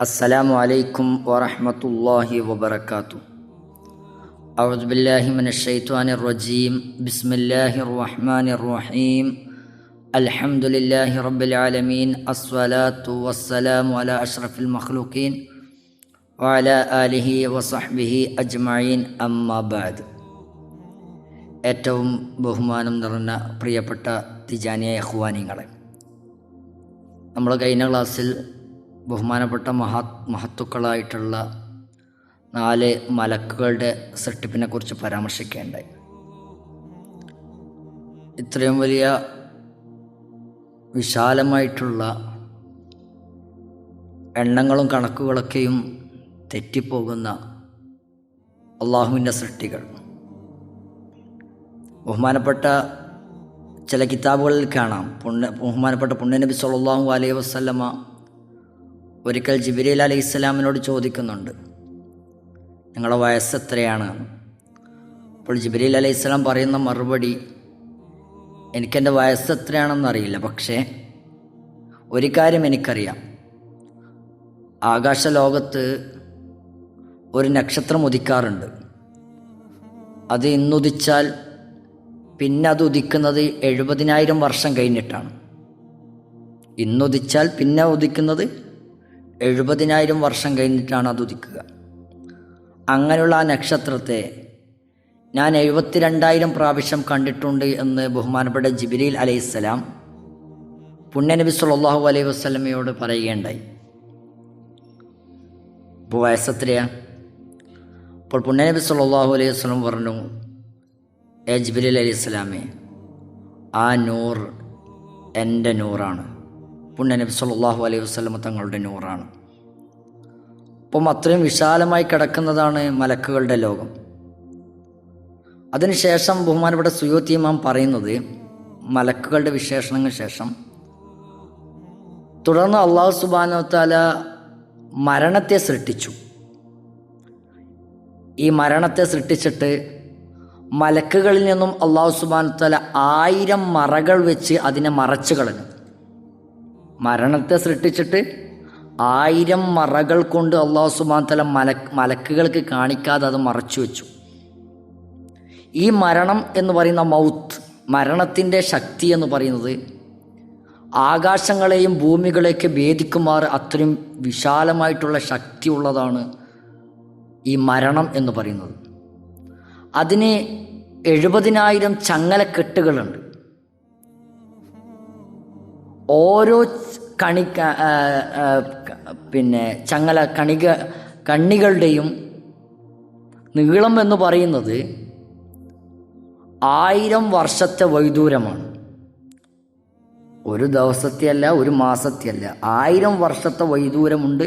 السلام عليكم ورحمة الله وبركاته أعوذ بالله من الشيطان الرجيم بسم الله الرحمن الرحيم الحمد لله رب العالمين الصلاة والسلام على أشرف المخلوقين وعلى آله وصحبه أجمعين أما بعد ഏറ്റവും ബഹുമാനം നിറഞ്ഞ പ്രിയപ്പെട്ട തിജാനിയ യഹ്വാനിങ്ങളെ നമ്മൾ കഴിഞ്ഞ ക്ലാസ്സിൽ ബഹുമാനപ്പെട്ട മഹാ മഹത്തുക്കളായിട്ടുള്ള നാല് മലക്കുകളുടെ സൃഷ്ടിപ്പിനെ കുറിച്ച് പരാമർശിക്കേണ്ടായി. ഇത്രയും വലിയ വിശാലമായിട്ടുള്ള എണ്ണങ്ങളും കണക്കുകളൊക്കെയും തെറ്റിപ്പോകുന്ന അള്ളാഹുവിന്റെ സൃഷ്ടികൾ. ബഹുമാനപ്പെട്ട ചില കിതാബുകളിൽ കാണാം. പുണ്യ ബഹുമാനപ്പെട്ട പുണ്യനബി സല്ലാഹു അലൈഹി വസല്ലമ ഒരിക്കൽ ജിബിരിൽ അലൈഹി ഇസ്ലാമിനോട് ചോദിക്കുന്നുണ്ട് നിങ്ങളുടെ വയസ്സ് എത്രയാണ്? അപ്പോൾ ജിബിരിൽ അലൈഹി ഇസ്ലാം പറയുന്ന മറുപടി എനിക്കെന്റെ വയസ്സ് എത്രയാണെന്നറിയില്ല പക്ഷേ ഒരു കാര്യം എനിക്കറിയാം. ആകാശ ലോകത്ത് ഒരു നക്ഷത്രം ഉദിക്കാറുണ്ട്. അത് ഇന്നുദിച്ചാൽ പിന്നെ അത് ഉദിക്കുന്നത് എഴുപതിനായിരം വർഷം കഴിഞ്ഞിട്ടാണ്. ഇന്നുദിച്ചാൽ പിന്നെ ഉദിക്കുന്നത് എഴുപതിനായിരം വർഷം കഴിഞ്ഞിട്ടാണ് അത് ഉദിക്കുക. അങ്ങനെയുള്ള ആ നക്ഷത്രത്തെ ഞാൻ എഴുപത്തിരണ്ടായിരം പ്രാവശ്യം കണ്ടിട്ടുണ്ട് എന്ന് ബഹുമാനപ്പെട്ട ജിബിരിൽ അലൈഹിസ്സലാം പുണ്യനബി സുല്ലാഹു അലൈഹി വസ്ലമയോട് പറയുകയുണ്ടായി. ഇപ്പോൾ വയസ്സത്രയാ അപ്പോൾ പുണ്യനബി സുല്ലാഹു അലൈഹി വസ്ലം പറഞ്ഞു എ ജിബിലിൽ അലൈഹിസ്സലാമേ ആ നൂർ എന്റെ നൂറാണ്. പുണ്യനബി സല്ലല്ലാഹു അലൈഹി വസ്ലമ തങ്ങളുടെ നൂറാണ്. അപ്പം അത്രയും വിശാലമായി കിടക്കുന്നതാണ് മലക്കുകളുടെ ലോകം. അതിനുശേഷം ബഹുമാനപ്പെട്ട സുയോത്തി ഇമാം പറയുന്നത് മലക്കുകളുടെ വിശേഷണങ്ങൾ ശേഷം തുടർന്ന് അള്ളാഹു സുബാനോത്താല മരണത്തെ സൃഷ്ടിച്ചു. ഈ മരണത്തെ സൃഷ്ടിച്ചിട്ട് മലക്കുകളിൽ നിന്നും അള്ളാഹു സുബാൻ തല ആയിരം മറകൾ വെച്ച് അതിനെ മറച്ചു കളഞ്ഞു. മരണത്തെ സൃഷ്ടിച്ചിട്ട് ആയിരം മറകൾ കൊണ്ട് അള്ളാഹു സുബാൻ തല മല മലക്കുകൾക്ക് കാണിക്കാതെ അത് മറച്ചു വെച്ചു. ഈ മരണം എന്ന് പറയുന്ന മൗത്ത് മരണത്തിന്റെ ശക്തി എന്ന് പറയുന്നത് ആകാശങ്ങളെയും ഭൂമികളെയൊക്കെ ഭേദിക്കുമാർ അത്രയും വിശാലമായിട്ടുള്ള ശക്തി ഉള്ളതാണ് ഈ മരണം എന്ന് പറയുന്നത്. അതിന് എഴുപതിനായിരം ചങ്ങലക്കെട്ടുകളുണ്ട്. ഓരോ കണി പിന്നെ ചങ്ങല കണിക കണ്ണികളുടെയും നീളം എന്ന് പറയുന്നത് ആയിരം വർഷത്തെ വൈദൂരമാണ്. ഒരു ദിവസത്തെയല്ല ഒരു മാസത്തെയല്ല. ആയിരം വർഷത്തെ വൈദൂരമുണ്ട്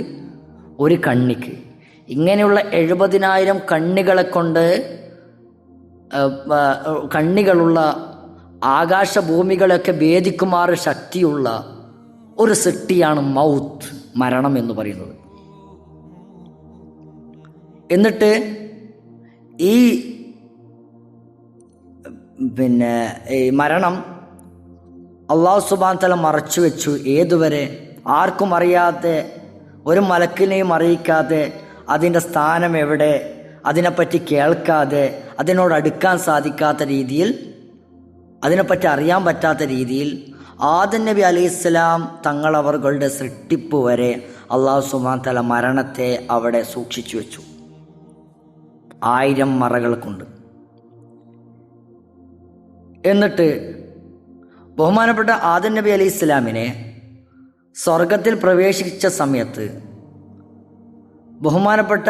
ഒരു കണ്ണിക്ക്. ഇങ്ങനെയുള്ള എഴുപതിനായിരം കണ്ണികളെ കൊണ്ട് കണ്ണികളുള്ള ആകാശഭൂമികളൊക്കെ ഭേദിക്കുമാറ് ശക്തിയുള്ള ഒരു സൃഷ്ടിയാണ് മൗത്ത് മരണം എന്ന് പറയുന്നത്. എന്നിട്ട് ഈ പിന്നെ ഈ മരണം അള്ളാഹു സുബാൻ തല മറച്ചു വെച്ചു. ഏതുവരെ? ആർക്കും അറിയാതെ ഒരു മലക്കിനെയും അറിയിക്കാതെ അതിന്റെ സ്ഥാനം എവിടെ? അതിനെപ്പറ്റി കേൾക്കാതെ അതിനോട് അടുക്കാൻ സാധിക്കാത്ത രീതിയിൽ അതിനെപ്പറ്റി അറിയാൻ പറ്റാത്ത രീതിയിൽ ആദൻ നബി അലൈഹി ഇസ്ലാം തങ്ങളവറുകളുടെ സൃഷ്ടിപ്പ് വരെ അള്ളാഹു സുബാൻ മരണത്തെ അവിടെ സൂക്ഷിച്ചു വെച്ചു. ആയിരം മറകൾ കൊണ്ട് എന്നിട്ട് ബഹുമാനപ്പെട്ട ആദൻ നബി അലി ഇസ്ലാമിനെ സ്വർഗത്തിൽ പ്രവേശിച്ച സമയത്ത് ബഹുമാനപ്പെട്ട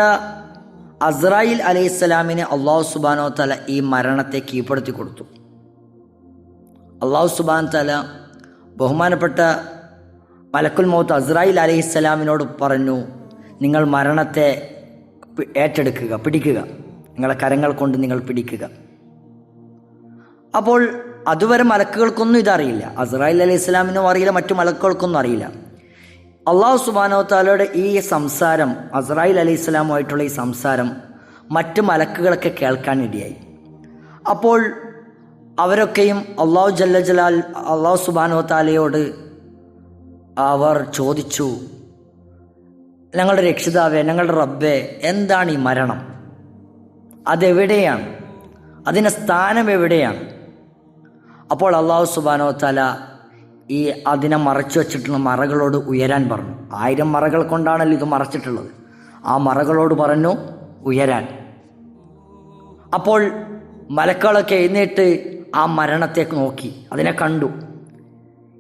അസ്രായിൽ അലി ഇസ്ലാമിനെ അള്ളാഹു സുബാനോ തല ഈ മരണത്തെ കീഴ്പ്പെടുത്തി കൊടുത്തു. അള്ളാഹു സുബാൻ തല ബഹുമാനപ്പെട്ട മലക്കുൽ മൗത്ത് അസ്രായിൽ അലൈഹി സ്വലാമിനോട് പറഞ്ഞു നിങ്ങൾ മരണത്തെ ഏറ്റെടുക്കുക പിടിക്കുക. നിങ്ങളെ കരങ്ങൾ കൊണ്ട് നിങ്ങൾ പിടിക്കുക. അപ്പോൾ അതുവരെ മലക്കുകൾക്കൊന്നും ഇതറിയില്ല. അസ്രായിൽ അലൈഹി ഇസ്ലാമിനും അറിയില്ല മറ്റു മലക്കുകൾക്കൊന്നും അറിയില്ല. അള്ളാഹു സുബാനോ താലയുടെ ഈ സംസാരം അസ്രായിൽ അലൈഹി ഇസ്ലാമുമായിട്ടുള്ള ഈ സംസാരം മറ്റ് മലക്കുകളൊക്കെ കേൾക്കാൻ ഇടയായി. അപ്പോൾ അവരൊക്കെയും അള്ളാഹു ജല്ല ജലാൽ അള്ളാഹു സുബാനോ താലയോട് അവർ ചോദിച്ചു ഞങ്ങളുടെ രക്ഷിതാവേ ഞങ്ങളുടെ റബ്ബേ എന്താണ് ഈ മരണം? അതെവിടെയാണ്? അതിന്റെ സ്ഥാനം എവിടെയാണ്? അപ്പോൾ അള്ളാഹു സുബാനോ തല ഈ അതിനെ മറച്ചു വച്ചിട്ടുള്ള മറകളോട് ഉയരാൻ പറഞ്ഞു. ആയിരം മറകൾ കൊണ്ടാണല്ലോ ഇത് മറച്ചിട്ടുള്ളത്. ആ മറകളോട് പറഞ്ഞു ഉയരാൻ. അപ്പോൾ മലക്കളൊക്കെ എഴുന്നേറ്റ് ആ മരണത്തെ നോക്കി. അതിനെ കണ്ടു.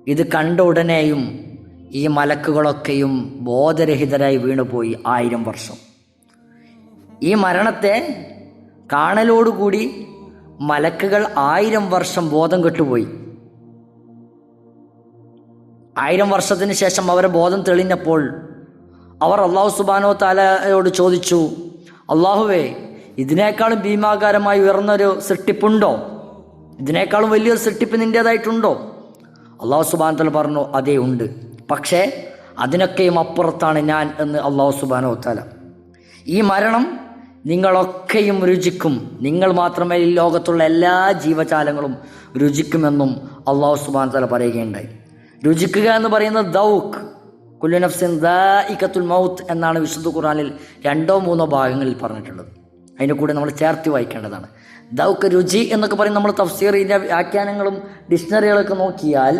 ഇത് കണ്ട ഉടനെയും ഈ മലക്കുകളൊക്കെയും ബോധരഹിതരായി വീണുപോയി ആയിരം വർഷം. ഈ മരണത്തെ കാണലോടുകൂടി മലക്കുകൾ ആയിരം വർഷം ബോധം കെട്ടുപോയി. ആയിരം വർഷത്തിന് ശേഷം അവരെ ബോധം തെളിഞ്ഞപ്പോൾ അവർ അള്ളാഹു സുബാനോ താലയോട് ചോദിച്ചു അള്ളാഹുവേ ഇതിനേക്കാളും ഭീമാകാരമായി ഉയർന്നൊരു സൃഷ്ടിപ്പുണ്ടോ? ഇതിനേക്കാളും വലിയൊരു സൃഷ്ടിപ്പ് നിന്റേതായിട്ടുണ്ടോ അള്ളാഹു സുബാനത്തൽ പറഞ്ഞു അതേ ഉണ്ട്. പക്ഷേ അതിനൊക്കെയും അപ്പുറത്താണ് ഞാൻ എന്ന് അള്ളാഹു സുബാനോ തല ഈ മരണം നിങ്ങളൊക്കെയും രുചിക്കും. നിങ്ങൾ മാത്രമേ ഈ ലോകത്തുള്ള എല്ലാ ജീവജാലങ്ങളും രുചിക്കുമെന്നും അള്ളാഹു സുബാൻ തല പറയുകയുണ്ടായി. രുചിക്കുക എന്ന് പറയുന്നത് ദൗഖ് കുല്ലുനഫ്സിൻ നഫ്സിൻ ഇക്കത്തുൽ മൗത്ത് എന്നാണ് വിശുദ്ധ ഖുറാനിൽ രണ്ടോ മൂന്നോ ഭാഗങ്ങളിൽ പറഞ്ഞിട്ടുള്ളത്. അതിന്റെ കൂടെ നമ്മൾ ചേർത്ത് വായിക്കേണ്ടതാണ്. ദൗക്ക് രുചി എന്നൊക്കെ പറയും നമ്മൾ തഫ്സീറിന്റെ വ്യാഖ്യാനങ്ങളും ഡിക്ഷണറികളൊക്കെ നോക്കിയാൽ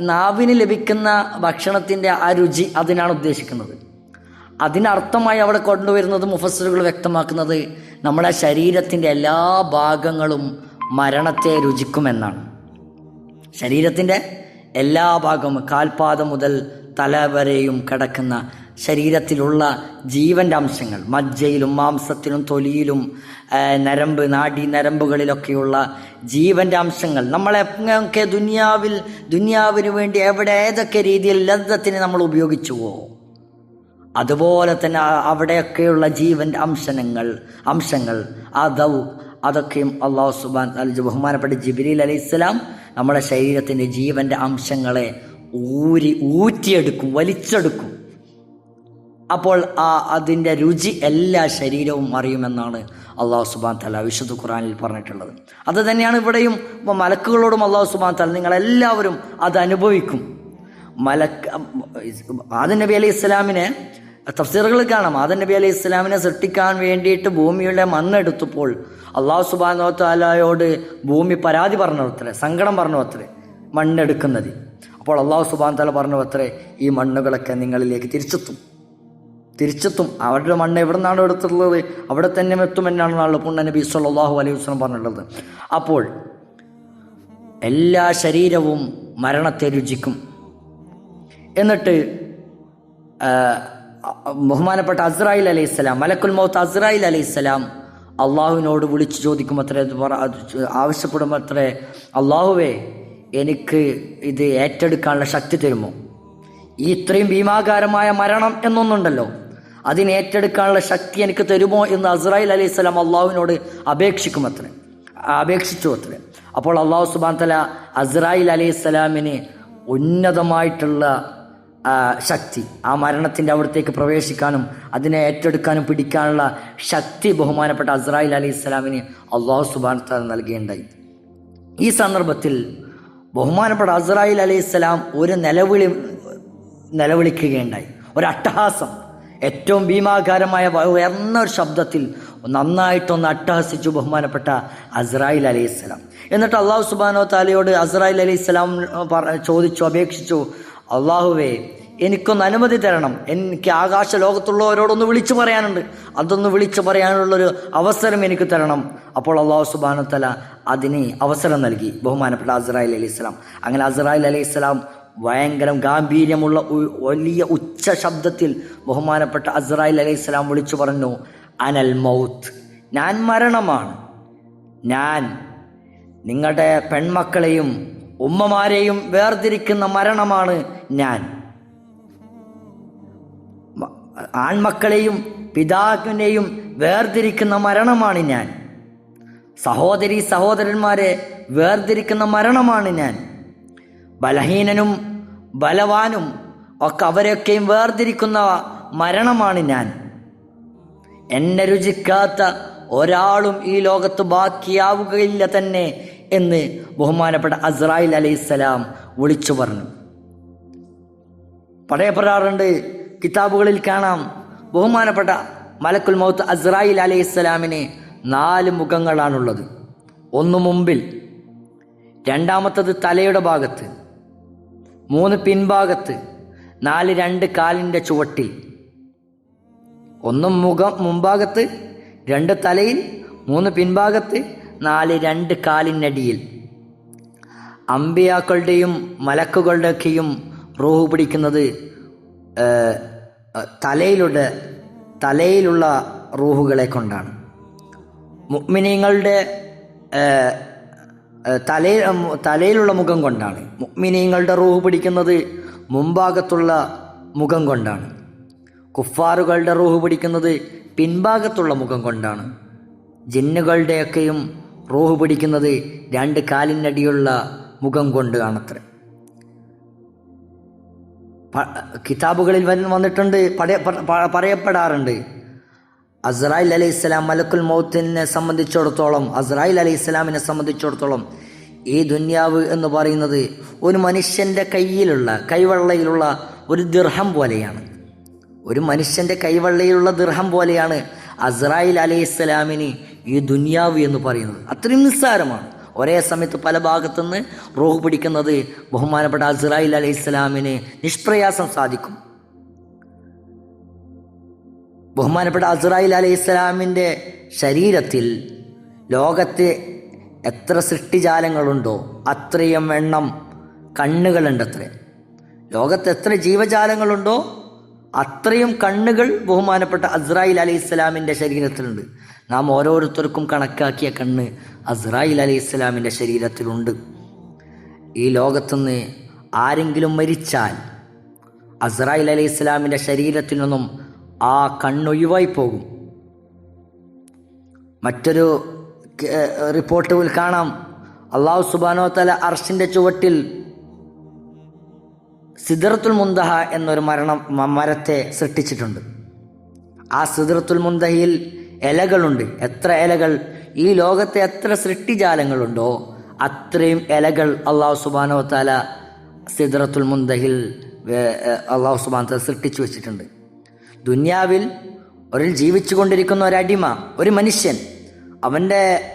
നാവിന് ലഭിക്കുന്ന ഭക്ഷണത്തിന്റെ ആ രുചി അതിനാണ് ഉദ്ദേശിക്കുന്നത്. അതിനർത്ഥമായി അവിടെ കൊണ്ടുവരുന്നത് മുഫസറുകൾ വ്യക്തമാക്കുന്നത് നമ്മുടെ ശരീരത്തിന്റെ എല്ലാ ഭാഗങ്ങളും മരണത്തെ രുചിക്കുമെന്നാണ്. ശരീരത്തിന്റെ എല്ലാ ഭാഗവും കാൽപാദം മുതൽ തല വരെയും കിടക്കുന്ന ശരീരത്തിലുള്ള ജീവന്റെ അംശങ്ങൾ മജ്ജയിലും മാംസത്തിലും തൊലിയിലും നരമ്പ് നാടി നരമ്പുകളിലൊക്കെയുള്ള ജീവന്റെ അംശങ്ങൾ. നമ്മളെങ്ങനെയൊക്കെ ദുനിയാവിൽ ദുനിയാവിന് വേണ്ടി എവിടെ ഏതൊക്കെ രീതിയിൽ ലബ്ധത്തിന് നമ്മൾ ഉപയോഗിച്ചുവോ അതുപോലെ തന്നെ അവിടെയൊക്കെയുള്ള ജീവന്റെ അംശനങ്ങൾ അംശങ്ങൾ ദൗ അതൊക്കെയും അള്ളാഹു സുബാൻ അലി ബഹുമാനപ്പെട്ട ജിബിലി അലൈഹി ഇസ്ലാം നമ്മുടെ ശരീരത്തിന്റെ ജീവന്റെ അംശങ്ങളെ ഊരി ഊറ്റിയെടുക്കും വലിച്ചെടുക്കും. അപ്പോൾ ആ അതിന്റെ രുചി എല്ലാ ശരീരവും അറിയുമെന്നാണ് അള്ളാഹു സുബാൻ തല വിശുദ്ധ ഖുറാനിൽ പറഞ്ഞിട്ടുള്ളത്. അത് തന്നെയാണ് ഇവിടെയും ഇപ്പോൾ മലക്കുകളോടും അള്ളാഹു സുബാൻ തല നിങ്ങളെല്ലാവരും അത് അനുഭവിക്കും. മലക്ക് ആദൻ നബി അലൈഹി ഇസ്ലാമിനെ തഫ്സീറുകൾ കാണാം. ആദൻ നബി അലൈഹി ഇസ്ലാമിനെ സൃഷ്ടിക്കാൻ വേണ്ടിയിട്ട് ഭൂമിയുടെ മണ്ണെടുത്തപ്പോൾ അള്ളാഹു സുബാനോ താലയോട് ഭൂമി പരാതി പറഞ്ഞു അത്രേ സങ്കടം പറഞ്ഞു അത്രേ മണ്ണെടുക്കുന്നത്. അപ്പോൾ അള്ളാഹു സുബാൻ താല പറഞ്ഞു അത്രേ ഈ മണ്ണുകളൊക്കെ നിങ്ങളിലേക്ക് തിരിച്ചെത്തും. തിരിച്ചെത്തും. അവരുടെ മണ്ണ് എവിടെ നിന്നാണ് എടുത്തിട്ടുള്ളത്? അവിടെ തന്നെ എത്തുമെന്നാണ് പുണ്ണ നബി സല്ലല്ലാഹു അലൈഹി വസ്ലം പറഞ്ഞിട്ടുള്ളത്. അപ്പോൾ എല്ലാ ശരീരവും മരണത്തെ രുചിക്കും. എന്നിട്ട് ബഹുമാനപ്പെട്ട അസ്രായിൽ അലൈഹി സ്വലാം മലക്കുൽ മൗത്ത് അസ്രായിൽ അലൈഹി സ്വലാം അള്ളാഹുവിനോട് വിളിച്ചു ചോദിക്കും അത്രേ ഇത് പറ അത് ആവശ്യപ്പെടും അത്രേ അള്ളാഹുവേ എനിക്ക് ഇത് ഏറ്റെടുക്കാനുള്ള ശക്തി തരുമോ? ഈ ഇത്രയും ഭീമാകാരമായ മരണം എന്നൊന്നുണ്ടല്ലോ. അതിനേറ്റെടുക്കാനുള്ള ശക്തി എനിക്ക് തരുമോ എന്ന് അസ്രായിൽ അലൈഹി സ്വലാം അള്ളാഹുവിനോട് അപേക്ഷിക്കും അത്ര. അപേക്ഷിച്ചു അത്ര. അപ്പോൾ അള്ളാഹു സുബാൻ തല അസ്രായിൽ അലൈഹി സ്വലാമിന് ഉന്നതമായിട്ടുള്ള ശക്തി ആ മരണത്തിന്റെ അവിടത്തേക്ക് പ്രവേശിക്കാനും അതിനെ ഏറ്റെടുക്കാനും പിടിക്കാനുള്ള ശക്തി ബഹുമാനപ്പെട്ട അസ്രായിൽ അലൈഹി സ്വലാമിന് അള്ളാഹു സുബാൻ തല നൽകുകയുണ്ടായി. ഈ സന്ദർഭത്തിൽ ബഹുമാനപ്പെട്ട അസ്രായിൽ അലൈഹി സ്വലാം ഒരു നിലവിളി നിലവിളിക്കുകയുണ്ടായി. ഒരട്ടഹാസം ഏറ്റവും ഭീമാകാരമായ ഉയർന്ന ഒരു ശബ്ദത്തിൽ നന്നായിട്ടൊന്ന് അട്ടഹസിച്ചു ബഹുമാനപ്പെട്ട അസ്രായിൽ അലൈഹി സ്വലാം എന്നിട്ട് അള്ളാഹു സുബാനോ താലയോട് അസ്രായിൽ അലൈഹി സ്വലാം ചോദിച്ചു അപേക്ഷിച്ചു അള്ളാഹുവേ എനിക്കൊന്ന് അനുമതി തരണം. എനിക്ക് ആകാശ ലോകത്തുള്ളവരോടൊന്ന് വിളിച്ചു പറയാനുണ്ട്. അതൊന്ന് വിളിച്ചു പറയാനുള്ളൊരു അവസരം എനിക്ക് തരണം. അപ്പോൾ അള്ളാഹു സുബാനോ തല അതിന് അവസരം നൽകി ബഹുമാനപ്പെട്ട അസ്രായിൽ അലൈഹി സ്വലാം അങ്ങനെ അസ്രായിൽ അലൈഹി സ്വലാം ഭയങ്കരം ഗാംഭീര്യമുള്ള വലിയ ഉച്ച ശബ്ദത്തിൽ ബഹുമാനപ്പെട്ട അസ്രായിൽ അലൈഹി സ്വലാം വിളിച്ചു പറഞ്ഞു അനൽ മൗത്ത്. ഞാൻ മരണമാണ്. ഞാൻ നിങ്ങളുടെ പെൺമക്കളെയും ഉമ്മമാരെയും വേർതിരിക്കുന്ന മരണമാണ് ഞാൻ. ആൺമക്കളെയും പിതാവിനെയും വേർതിരിക്കുന്ന മരണമാണ് ഞാൻ. സഹോദരി സഹോദരന്മാരെ വേർതിരിക്കുന്ന മരണമാണ് ഞാൻ. ബലഹീനനും ബലവാനും ഒക്കെ അവരെയൊക്കെയും വേർതിരിക്കുന്ന മരണമാണ് ഞാൻ. എന്നെ രുചിക്കാത്ത ഒരാളും ഈ ലോകത്ത് ബാക്കിയാവുകയില്ല തന്നെ എന്ന് ബഹുമാനപ്പെട്ട അസ്രായിൽ അലൈഹിസ്സലാം വിളിച്ചു പറഞ്ഞു. പടയപ്പെടാറുണ്ട് കിതാബുകളിൽ കാണാം ബഹുമാനപ്പെട്ട മലക്കുൽ മൗത്ത് അസ്രായിൽ അലൈഹി ഇസ്ലാമിന് നാല് മുഖങ്ങളാണുള്ളത്. ഒന്ന് മുമ്പിൽ രണ്ടാമത്തത് തലയുടെ ഭാഗത്ത്. മൂന്ന് പിൻഭാഗത്ത് നാല് രണ്ട് കാലിന്റെ ചുവട്ടിൽ. ഒന്നും മുഖം മുൻഭാഗത്ത് രണ്ട് തലയിൽ മൂന്ന് പിൻഭാഗത്ത് നാല് രണ്ട് കാലിനടിയിൽ. അമ്പിയാക്കളുടെയും മലക്കുകളുടെയൊക്കെയും റൂഹ് പിടിക്കുന്നത് ഏഹ്, തലയിലുള്ള റോഹുകളെ കൊണ്ടാണ്. മുഗ്മിനീങ്ങളുടെ തലയിൽ തലയിലുള്ള മുഖം കൊണ്ടാണ്. മുഗ്മിനീങ്ങളുടെ റൂഹ് പിടിക്കുന്നത് മുമ്പാകത്തുള്ള മുഖം കൊണ്ടാണ്. കുഫാറുകളുടെ റൂഹ് പിടിക്കുന്നത് പിൻഭാഗത്തുള്ള മുഖം കൊണ്ടാണ്. ജിന്നുകളുടെയൊക്കെയും റൂഹ് പിടിക്കുന്നത് രണ്ട് കാലിനടിയുള്ള മുഖം കൊണ്ട് കിതാബുകളിൽ വന്നിട്ടുണ്ട് പറയപ്പെടാറുണ്ട്. അസ്രായിൽ അലൈഹി ഇസ്ലാം മലക്കുൽ മൗത്തിനെ സംബന്ധിച്ചിടത്തോളം അസ്രായിൽ അലൈഹി ഇസ്ലാമിനെ സംബന്ധിച്ചിടത്തോളം ഈ ദുന്യാവ് എന്ന് പറയുന്നത് ഒരു മനുഷ്യന്റെ കയ്യിലുള്ള കൈവള്ളയിലുള്ള ഒരു ദിർഹം പോലെയാണ്. ഒരു മനുഷ്യന്റെ കൈവള്ളയിലുള്ള ദിർഹം പോലെയാണ് അസ്രായിൽ അലൈഹി ഇസ്ലാമിന് ഈ ദുന്യാവ് എന്ന് പറയുന്നത്. അത്രയും നിസ്സാരമാണ്. ഒരേ സമയത്ത് പല ഭാഗത്തുനിന്ന് റോഹ് പിടിക്കുന്നത് ബഹുമാനപ്പെട്ട അസ്രായിൽ അലൈഹി ഇസ്ലാമിന് നിഷ്പ്രയാസം സാധിക്കും. ബഹുമാനപ്പെട്ട അസ്രായിൽ അലൈഹി ഇസ്ലാമിന്റെ ശരീരത്തിൽ ലോകത്തെ എത്ര സൃഷ്ടിജാലങ്ങളുണ്ടോ അത്രയും എണ്ണം കണ്ണുകളുണ്ട് അത്ര ലോകത്ത് എത്ര ജീവജാലങ്ങളുണ്ടോ അത്രയും കണ്ണുകൾ ബഹുമാനപ്പെട്ട അസ്രായിൽ അലി ഇസ്ലാമിന്റെ ശരീരത്തിലുണ്ട്. നാം ഓരോരുത്തർക്കും കണക്കാക്കിയ കണ്ണ് അസ്രായിൽ അലി ഇസ്ലാമിന്റെ ശരീരത്തിലുണ്ട്. ഈ ലോകത്തുനിന്ന് ആരെങ്കിലും മരിച്ചാൽ അസ്രായിൽ അലി ഇസ്ലാമിന്റെ ശരീരത്തിൽ നിന്നും ആ കണ്ണൊഴിവായി പോകും. മറ്റൊരു റിപ്പോർട്ട് റിപ്പോർട്ടിൽ കാണാം. അള്ളാഹു സുബാനോ തല അർഷിന്റെ ചുവട്ടിൽ സിദറത്തുൽ മുന്തഹ എന്നൊരു മരണം മരത്തെ സൃഷ്ടിച്ചിട്ടുണ്ട്. ആ സിദറത്തുൽ മുന്തഹയിൽ ഇലകളുണ്ട്. എത്ര ഇലകൾ? ഈ ലോകത്തെ എത്ര സൃഷ്ടിജാലങ്ങളുണ്ടോ അത്രയും ഇലകൾ അള്ളാഹു സുബാനോ താല സിദറത്തുൽ മുന്തഹിൽ അള്ളാഹു സുബാൻ താല സൃഷ്ടിച്ചു വെച്ചിട്ടുണ്ട്. ദുന്യാവിൽ ഒരു ജീവിച്ചു കൊണ്ടിരിക്കുന്ന ഒരടിമ ഒരു മനുഷ്യൻ അവന്റെ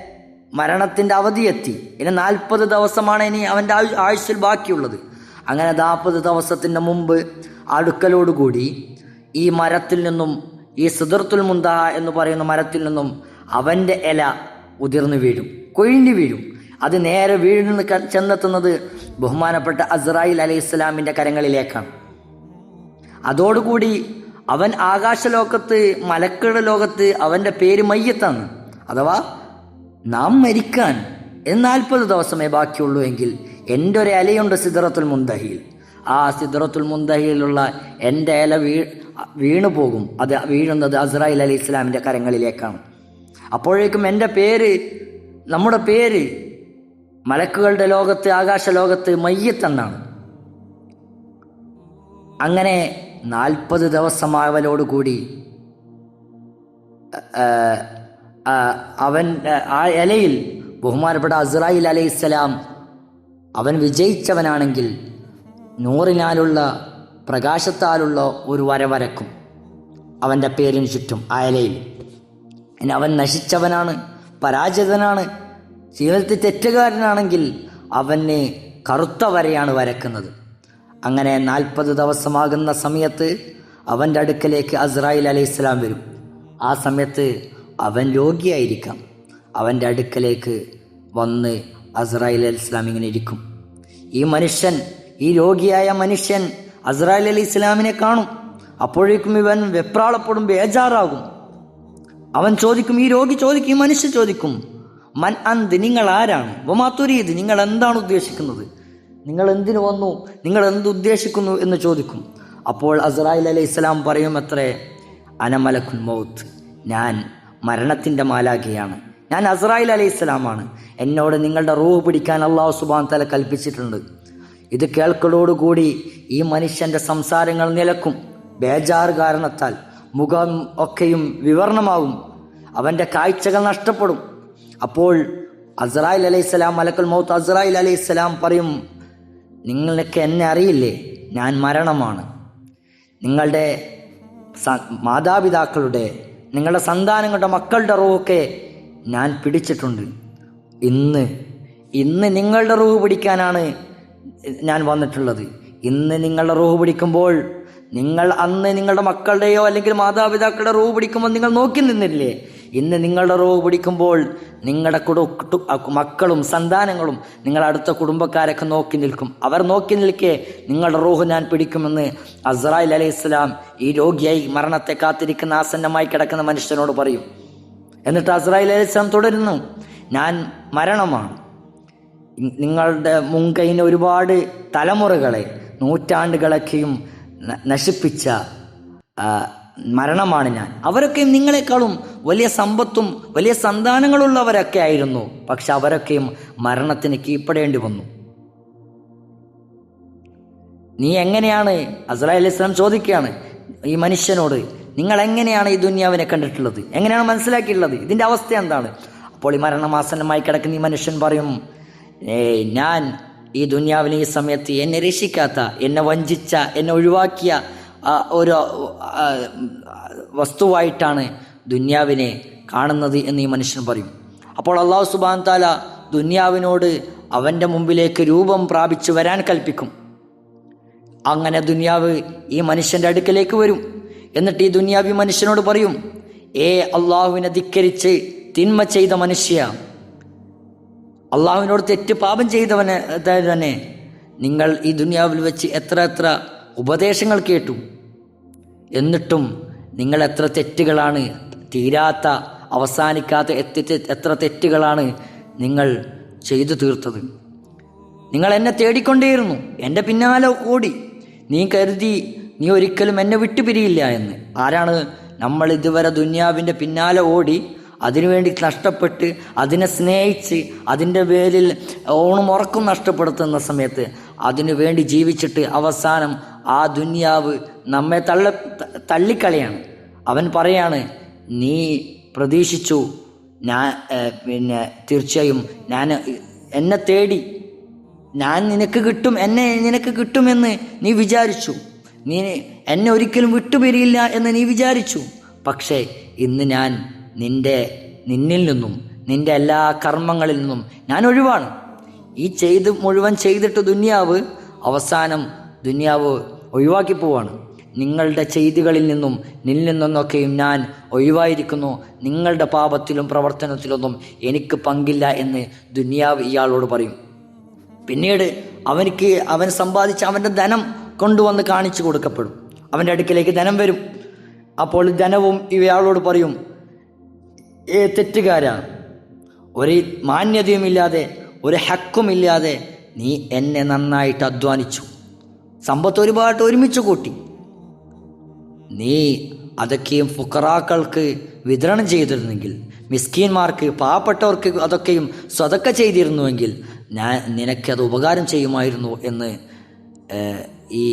മരണത്തിന്റെ അവധിയെത്തി. ഇനി നാൽപ്പത് ദിവസമാണ് ഇനി അവന്റെ ആയു ആയുസ്സിൽ ബാക്കിയുള്ളത്. അങ്ങനെ നാൽപ്പത് ദിവസത്തിന്റെ മുമ്പ് അടുക്കലോടുകൂടി ഈ മരത്തിൽ നിന്നും ഈ സിദർത്തുൽ മുന്ത എന്ന് പറയുന്ന മരത്തിൽ നിന്നും അവന്റെ ഇല ഉതിർന്നു വീഴും കൊഴിഞ്ഞു വീഴും. അത് നേരെ വീഴുന്ന ചെന്നെത്തുന്നത് ബഹുമാനപ്പെട്ട അസ്രായിൽ അലൈഹി ഇസ്ലാമിന്റെ കരങ്ങളിലേക്കാണ്. അതോടുകൂടി അവൻ ആകാശലോകത്ത് മലക്കട ലോകത്ത് അവന്റെ പേര് മയ്യത്താണ്. അഥവാ നാം മരിക്കാൻ നാൽപ്പത് ദിവസമേ ബാക്കിയുള്ളൂ എങ്കിൽ എന്റെ ഒരു ഇലയുണ്ട് സിദ്റത്തുൽ മുന്തഹിയിൽ ആ സിദ്റത്തുൽ മുന്തഹിയിലുള്ള എന്റെ ഇല വീ വീണു പോകും. അത് വീഴുന്നത് അസ്രായിൽ അലി ഇസ്ലാമിന്റെ കരങ്ങളിലേക്കാണ്. അപ്പോഴേക്കും എന്റെ പേര് നമ്മുടെ പേര് മലക്കുകളുടെ ലോകത്ത് ആകാശ ലോകത്ത് മയ്യത്തെന്നാണ് അങ്ങനെ നാൽപ്പത് ദിവസമാവലോടുകൂടി അവൻ ആ ഇലയിൽ ബഹുമാനപ്പെട്ട അസ്രായിൽ അലൈഹിസ്സലാം അവൻ വിജയിച്ചവനാണെങ്കിൽ നൂറിനാലുള്ള പ്രകാശത്താലുള്ള ഒരു വരവരക്കും അവന്റെ പേരിന് ചുറ്റും ആ ഇലയിൽ. ഇനി അവൻ നശിച്ചവനാണ് പരാജിതനാണ് ജീവിതത്തിൽ തെറ്റുകാരനാണെങ്കിൽ അവനെ കറുത്ത വരയാണ് വരക്കുന്നത്. അങ്ങനെ നാൽപ്പത് ദിവസമാകുന്ന സമയത്ത് അവന്റെ അടുക്കലേക്ക് അസ്രായിൽ അലൈഹി ഇസ്ലാം വരും. ആ സമയത്ത് അവൻ രോഗിയായിരിക്കാം. അവന്റെ അടുക്കലേക്ക് വന്ന് അസ്രായിൽ അലി ഇസ്ലാം ഇങ്ങനെ ഇരിക്കും. ഈ മനുഷ്യൻ ഈ രോഗിയായ മനുഷ്യൻ അസ്രായിൽ അലി ഇസ്ലാമിനെ കാണും. അപ്പോഴേക്കും ഇവൻ വെപ്രാളപ്പെടും ബേജാറാകും. അവൻ ചോദിക്കും ഈ രോഗി ചോദിക്കും ഈ മനുഷ്യൻ ചോദിക്കും മൻ അന്ത് നിങ്ങൾ ആരാണ്? വമാത്തുരീത് നിങ്ങൾ എന്താണ് ഉദ്ദേശിക്കുന്നത്? നിങ്ങൾ എന്തിനു വന്നു? നിങ്ങൾ എന്ത് ഉദ്ദേശിക്കുന്നു എന്ന് ചോദിക്കും. അപ്പോൾ അസറായി അലൈഹി ഇസ്ലാം പറയും അത്രേ അനമലക്കുൽ മൗത്ത്. ഞാൻ മരണത്തിന്റെ മാലാഖയാണ്. ഞാൻ അസറായി അലൈഹി ഇസ്ലാമാണ് എന്നോട് നിങ്ങളുടെ റൂഹ് പിടിക്കാൻ അള്ളാഹു സുബാൻ തല കൽപ്പിച്ചിട്ടുണ്ട്. ഇത് കേൾക്കലോടുകൂടി ഈ മനുഷ്യന്റെ സംസാരങ്ങൾ നിലക്കും. ബേജാറ് കാരണത്താൽ മുഖം ഒക്കെയും വിവരണമാകും അവന്റെ കാഴ്ചകൾ നഷ്ടപ്പെടും. അപ്പോൾ അസ്രായിൽ അലൈഹിസ്സലാം മലക്കുൽ മൗത്ത് അസ്രായിൽ അലൈഹിസ്സലാം പറയും നിങ്ങൾക്ക് എന്നെ അറിയില്ലേ? ഞാൻ മരണമാണ്. നിങ്ങളുടെ മാതാപിതാക്കളുടെ നിങ്ങളുടെ സന്താനങ്ങളുടെ മക്കളുടെ റൂവൊക്കെ ഞാൻ പിടിച്ചിട്ടുണ്ട്. ഇന്ന് ഇന്ന് നിങ്ങളുടെ റൂഹ് പിടിക്കാനാണ് ഞാൻ വന്നിട്ടുള്ളത്. ഇന്ന് നിങ്ങളുടെ റൂഹ് പിടിക്കുമ്പോൾ നിങ്ങൾ അന്ന് നിങ്ങളുടെ മക്കളുടെയോ അല്ലെങ്കിൽ മാതാപിതാക്കളുടെ റൂഹ് പിടിക്കുമ്പോൾ നിങ്ങൾ നോക്കി നിന്നില്ലേ? ഇന്ന് നിങ്ങളുടെ റോവ് പിടിക്കുമ്പോൾ നിങ്ങളുടെ കുടു മക്കളും സന്താനങ്ങളും നിങ്ങളുടെ അടുത്ത കുടുംബക്കാരൊക്കെ നോക്കി നിൽക്കും. അവർ നോക്കി നിൽക്കെ നിങ്ങളുടെ റൂഹ് ഞാൻ പിടിക്കുമെന്ന് അസ്രായിൽ അലൈഹി ഇസ്ലാം ഈ രോഗിയായി മരണത്തെ കാത്തിരിക്കുന്ന ആസന്നമായി കിടക്കുന്ന മനുഷ്യനോട് പറയും. എന്നിട്ട് അസ്രായിൽ അലൈഹി ഇസ്ലാം തുടരുന്നു. ഞാൻ മരണമാണ്. നിങ്ങളുടെ മുൻകൈന് ഒരുപാട് തലമുറകളെ നൂറ്റാണ്ടുകളൊക്കെയും നശിപ്പിച്ച മരണമാണ് ഞാൻ. അവരൊക്കെ നിങ്ങളെക്കാളും വലിയ സമ്പത്തും വലിയ സന്താനങ്ങളുള്ളവരൊക്കെ ആയിരുന്നു. പക്ഷെ അവരൊക്കെയും മരണത്തിന് കീഴ്പ്പെടേണ്ടി വന്നു. നീ എങ്ങനെയാണ് അസ്രായേൽ ഇസ്ലാം ചോദിക്കുകയാണ് ഈ മനുഷ്യനോട് നിങ്ങൾ എങ്ങനെയാണ് ഈ ദുന്യാവിനെ കണ്ടിട്ടുള്ളത്? എങ്ങനെയാണ് മനസ്സിലാക്കിയിട്ടുള്ളത്? ഇതിന്റെ അവസ്ഥ എന്താണ്? അപ്പോൾ ഈ മരണമാസന്നമായി കിടക്കുന്ന ഈ മനുഷ്യൻ പറയും ഏയ് ഞാൻ ഈ ദുന്യാവിനെ ഈ സമയത്ത് എന്നെ രക്ഷിക്കാത്ത എന്നെ വഞ്ചിച്ച എന്നെ ഒഴിവാക്കിയ ഒരു വസ്തുവായിട്ടാണ് ദുന്യാവിനെ കാണുന്നത് എന്ന് ഈ മനുഷ്യൻ പറയും. അപ്പോൾ അള്ളാഹു സുബാൻ താല ദുന്യാവിനോട് അവന്റെ മുമ്പിലേക്ക് രൂപം പ്രാപിച്ചു വരാൻ കൽപ്പിക്കും. അങ്ങനെ ദുന്യാവ് ഈ മനുഷ്യന്റെ അടുക്കലേക്ക് വരും. എന്നിട്ട് ഈ ദുനിയാവ് മനുഷ്യനോട് പറയും ഏ അള്ളാഹുവിനെ ധിക്കരിച്ച് തിന്മ ചെയ്ത മനുഷ്യ അള്ളാഹുവിനോട് തെറ്റ് പാപം ചെയ്തവനെ തന്നെ നിങ്ങൾ ഈ ദുനിയാവിൽ വെച്ച് എത്ര എത്ര ഉപദേശങ്ങൾ കേട്ടു. എന്നിട്ടും നിങ്ങൾ എത്ര തെറ്റുകളാണ് തീരാത്ത അവസാനിക്കാത്ത എത്ര തെറ്റുകളാണ് നിങ്ങൾ ചെയ്തു തീർത്തത്. നിങ്ങൾ എന്നെ തേടിക്കൊണ്ടേയിരുന്നു. എന്റെ പിന്നാലെ ഓടി. നീ കരുതി നീ ഒരിക്കലും എന്നെ വിട്ടുപിരിയില്ല എന്ന്. ആരാണ് നമ്മൾ ഇതുവരെ ദുന്യാവിന്റെ പിന്നാലെ ഓടി അതിനുവേണ്ടി നഷ്ടപ്പെട്ട് അതിനെ സ്നേഹിച്ച് അതിന്റെ പേരിൽ ഓണും ഉറക്കം നഷ്ടപ്പെടുത്തുന്ന സമയത്ത് അതിനുവേണ്ടി ജീവിച്ചിട്ട് അവസാനം ആ ദുന്യാവ് നമ്മെ തള്ള തള്ളിക്കളയാണ്. അവൻ പറയാണ് നീ പ്രതീക്ഷിച്ചു ഞാൻ പിന്നെ തീർച്ചയായും ഞാൻ എന്നെ തേടി ഞാൻ നിനക്ക് കിട്ടും എന്നെ നിനക്ക് കിട്ടുമെന്ന് നീ വിചാരിച്ചു. നീ എന്നെ ഒരിക്കലും വിട്ടുപിരിയില്ല എന്ന് നീ വിചാരിച്ചു. പക്ഷേ ഇന്ന് ഞാൻ നിന്റെ നിന്നിൽ നിന്നും നിന്റെ എല്ലാ കർമ്മങ്ങളിൽ നിന്നും ഞാൻ ഒഴിവാണ്. ഈ ചെയ്ത് മുഴുവൻ ചെയ്തിട്ട് ദുന്യാവ് അവസാനം ദുന്യാവ് ഒഴിവാക്കി പോവാണ്. നിങ്ങളുടെ ചെയ്തികളിൽ നിന്നും നിന്നിൽ നിന്നൊക്കെയും ഞാൻ ഒഴിവായിരിക്കുന്നു. നിങ്ങളുടെ പാപത്തിലും പ്രവർത്തനത്തിലൊന്നും എനിക്ക് പങ്കില്ല എന്ന് ദുനിയാവ് ഇയാളോട് പറയും. പിന്നീട് അവനിക്ക് അവൻ സമ്പാദിച്ച അവന്റെ ധനം കൊണ്ടുവന്ന് കാണിച്ചു കൊടുക്കപ്പെടും. അവന്റെ അടുക്കിലേക്ക് ധനം വരും. അപ്പോൾ ധനവും ഇയാളോട് പറയും ഏ തെറ്റുകാരാ. ഒരു മാന്യതയുമില്ലാതെ ഒരു ഹക്കുമില്ലാതെ നീ എന്നെ നന്നായിട്ട് അധ്വാനിച്ചു. സമ്പത്ത് ഒരുപാട് ഒരുമിച്ച് കൂട്ടി. നീ അതൊക്കെയും ഫുക്കറാക്കൾക്ക് വിതരണം ചെയ്തിരുന്നെങ്കിൽ മിസ്കീന്മാർക്ക് പാവപ്പെട്ടവർക്ക് അതൊക്കെയും സ്വതക്ക ചെയ്തിരുന്നുവെങ്കിൽ ഞാൻ നിനക്കത് ഉപകാരം ചെയ്യുമായിരുന്നു എന്ന് ഈ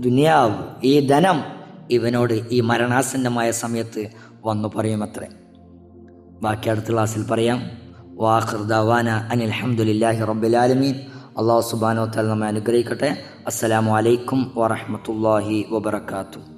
ദുനിയാവ് ഈ ധനം ഇവനോട് ഈ മരണാസന്നമായ സമയത്ത് വന്നു പറയുമത്രേ. ബാക്കി അടുത്ത ക്ലാസ്സിൽ പറയാം. വാഹൃദാന ദവാന അനിൽ അഹമ്മദില്ലാഹി റബ്ബുലാലമീൻ അള്ളാഹു സുബാനോ തല നമ്മെ അനുഗ്രഹിക്കട്ടെ. അസ്സലാമു അലൈക്കും വറഹമത്തല്ലാഹി വബർക്കാത്തു